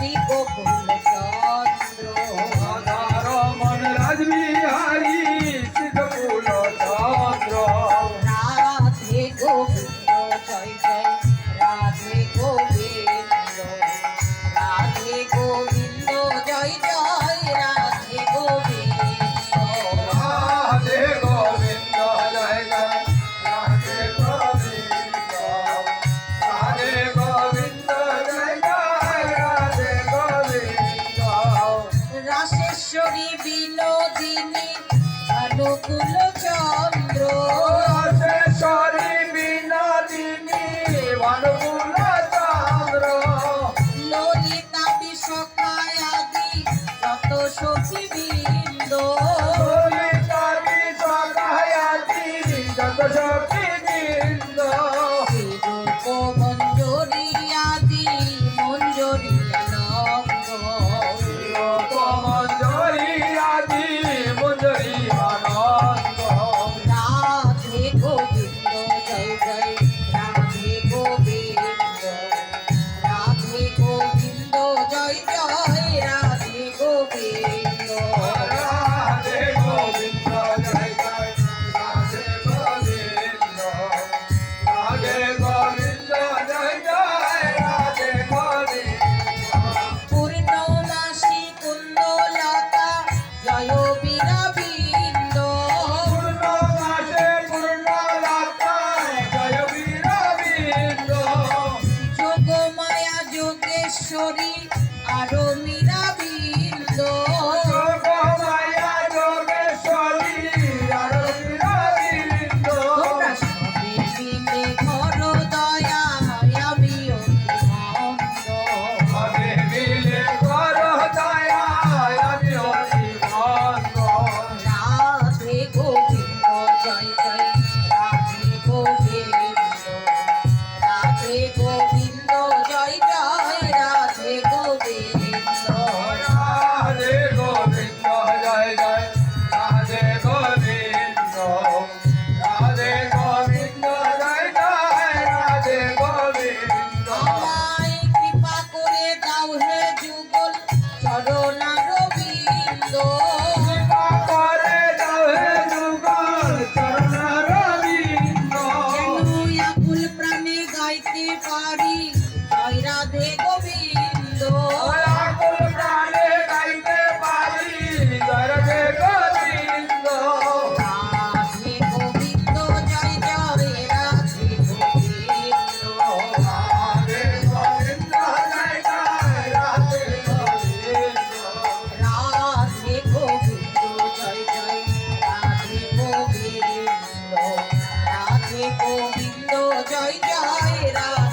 de. কুলচন্দ্র। Sorry বিনাদিনী কুলচন্দ্র Lalita বিষকায় আদি যত সখী বৃন্দ। ললিতা বিষকায় আদি যত সখী জোরে আরও মি গোবিন্দ জয় জয় রাম।